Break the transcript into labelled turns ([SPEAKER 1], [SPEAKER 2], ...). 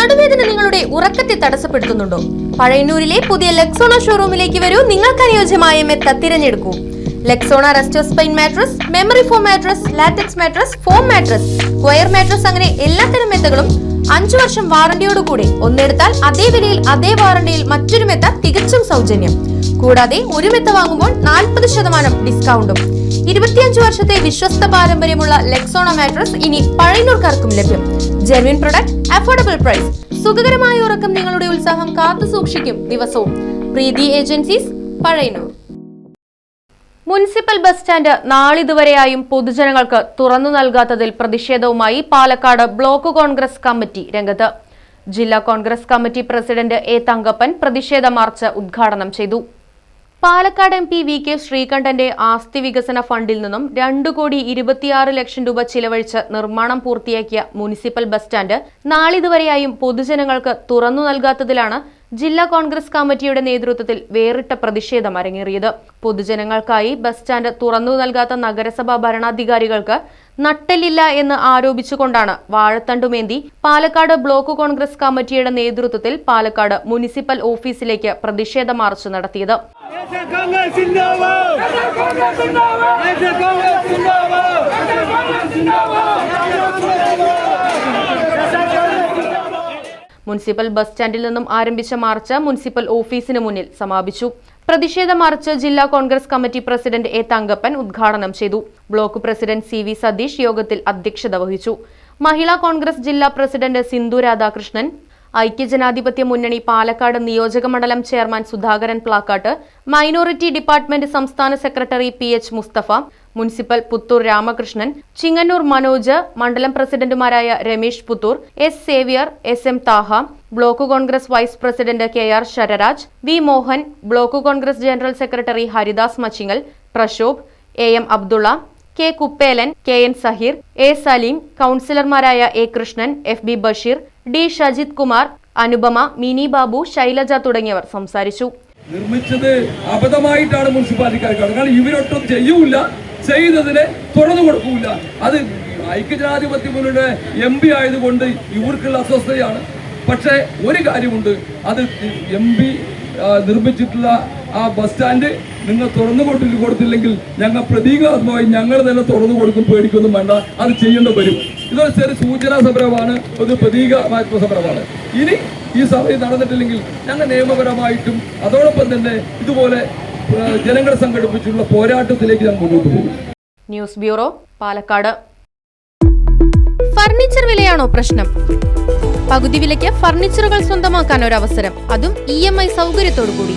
[SPEAKER 1] നടുവേദന നിങ്ങളുടെ ഉറക്കത്തെ തടസ്സപ്പെടുത്തുന്നുണ്ടോ? പഴയന്നൂരിലെ പുതിയ ലക്സോണ ഷോറൂമിലേക്ക് വരൂ. നിങ്ങൾക്ക് അനുയോജ്യമായ മെത്ത തിരഞ്ഞെടുക്കൂ. Lexona Resto Spine mattress memory foam mattress latex mattress foam mattress square mattress അങ്ങനെ എല്ലാത്തരം മെത്തകളും അഞ്ചു വർഷം വാറണ്ടിയോടുകൂടി ഒന്നെടുത്താൽ അതേ വിലയിൽ അതേ വാറണ്ടിയിൽ മറ്റൊരു മെത്ത തികച്ചും സൗജന്യം. കൂടാതെ ഒരു മെത്ത വാങ്ങുമ്പോൾ നാൽപ്പത് ശതമാനം ഡിസ്കൗണ്ടും. ഇരുപത്തിയഞ്ച് വർഷത്തെ വിശ്വസ്ത പാരമ്പര്യമുള്ള ലെക്സോണ മാട്രസ് ഇനി പഴയനൂർക്കാർക്കും ലഭ്യം. ജെർവിൻ പ്രൊഡക്റ്റ് അഫോർഡബിൾ പ്രൈസ് സുഖകരമായ ഉറക്കം നിങ്ങളുടെ ഉത്സാഹം കാത്തു സൂക്ഷിക്കും ദിവസവും. Preethi agencies Pazhayannur municipal bus stand നാളിതുവരെയായും പൊതുജനങ്ങൾക്ക് തുറന്നു നൽകാത്തതിൽ പ്രതിഷേധവുമായി പാലക്കാട് ബ്ലോക്ക് കോൺഗ്രസ് കമ്മിറ്റി രംഗത്ത്. ജില്ലാ Congress committee president A Thankappan പ്രതിഷേധ മാർച്ച് ഉദ്ഘാടനം ചെയ്തു. Palakkad M P V K ശ്രീകണ്ഠന്റെ ആസ്തി വികസന ഫണ്ടിൽ നിന്നും രണ്ടു കോടി ഇരുപത്തിയാറ് ലക്ഷം രൂപ ചിലവഴിച്ച് നിർമ്മാണം പൂർത്തിയാക്കിയ മുനിസിപ്പൽ ബസ് സ്റ്റാൻഡ് നാളിതുവരെയായും പൊതുജനങ്ങൾക്ക് തുറന്നു നൽകാത്തതിലാണ് ജില്ലാ കോൺഗ്രസ് കമ്മിറ്റിയുടെ നേതൃത്വത്തിൽ വേറിട്ട പ്രതിഷേധം അരങ്ങേറിയത്. പൊതുജനങ്ങൾക്കായി ബസ് സ്റ്റാൻഡ് തുറന്നു നൽകാത്ത നഗരസഭാ ഭരണാധികാരികൾക്ക് നട്ടലില്ല എന്ന് ആരോപിച്ചുകൊണ്ടാണ് വാഴത്തണ്ടുമേന്തി പാലക്കാട് ബ്ലോക്ക് കോൺഗ്രസ് കമ്മിറ്റിയുടെ നേതൃത്വത്തിൽ പാലക്കാട് മുനിസിപ്പൽ ഓഫീസിലേക്ക് പ്രതിഷേധ മാർച്ച് നടത്തിയത്.
[SPEAKER 2] Ese
[SPEAKER 1] മുനിസിപ്പൽ ബസ് സ്റ്റാൻഡിൽ നിന്നും ആരംഭിച്ച മാർച്ച് മുനിസിപ്പൽ ഓഫീസിന് മുന്നിൽ സമാപിച്ചു. പ്രതിഷേധ മാർച്ച് ജില്ലാ Congress committee president A Thankappan ഉദ്ഘാടനം ചെയ്തു. Block president C V Satheesh യോഗത്തിൽ അധ്യക്ഷത വഹിച്ചു. മഹിളാ കോൺഗ്രസ് ജില്ലാ പ്രസിഡന്റ് സിന്ധു രാധാകൃഷ്ണൻ ഐക്യജനാധിപത്യ മുന്നണി പാലക്കാട് നിയോജക മണ്ഡലം chairman Sudhakaran Plakkat minority department സംസ്ഥാന secretary P H Musthafa municipal Puthur Ramakrishnan Chingannur Manoj മണ്ഡലം പ്രസിഡന്റുമാരായ Ramesh Puthur S Xavier S M Thaha block Congress vice president K R Shararaj V Mohan block Congress general secretary Haridas Machingal Prashobh A M Abdulla K Kuppelan K N Saheer A Saleem കൗൺസിലർമാരായ A Krishnan F B Basheer D Shajith Kumar Anupama Mini Babu Shailaja തുടങ്ങിയവർ സംസാരിച്ചു.
[SPEAKER 3] നിർമ്മിച്ചത് അബദ്ധമായിട്ടാണ് മുനിസിപ്പാലിറ്റിക്കാർ കാരണം ഇവരൊട്ടും ചെയ്യൂല ചെയ്തതിനെ തുറന്നു കൊടുക്കൂല അത് ഐക്യജനാധിപത്യ മുന്നണിയുടെ എം പി ആയതുകൊണ്ട് ഇവർക്കുള്ള അസ്വസ്ഥതയാണ്. പക്ഷേ ഒരു കാര്യമുണ്ട്. അത് എം പി നിർമ്മിച്ചിട്ടുള്ള ആ ബസ് സ്റ്റാൻഡ് നിങ്ങൾ തുറന്നു കൊടുത്തി കൊടുത്തില്ലെങ്കിൽ ഞങ്ങൾ പ്രതീകാത്മകമായി ഞങ്ങൾ തന്നെ തുറന്നു കൊടുക്കും പേടിക്കൊന്നും വേണ്ട. അത് ചെയ്യേണ്ട വരും. ഇതൊരു ചെറിയ സൂചനാ സമരമാണ് ഒരു പ്രതീകാത്മക സമരമാണ്. ഇനി ഈ സമയം നടന്നിട്ടില്ലെങ്കിൽ ഞങ്ങൾ നിയമപരമായിട്ടും അതോടൊപ്പം തന്നെ ഇതുപോലെ ജനങ്ങളെ സംഘടിപ്പിച്ചുള്ള പോരാട്ടത്തിലേക്ക് ഞാൻ മുന്നോട്ട് പോകും.
[SPEAKER 1] News bureau Palakkad. ഫർണിച്ചർ വിലയാണോ പ്രശ്നം? പകുതി വിലയ്ക്ക് ഫർണിച്ചറുകൾ സ്വന്തമാക്കാൻ ഒരു അവസരം അതും ഇ എം ഐ സൗകര്യത്തോടു കൂടി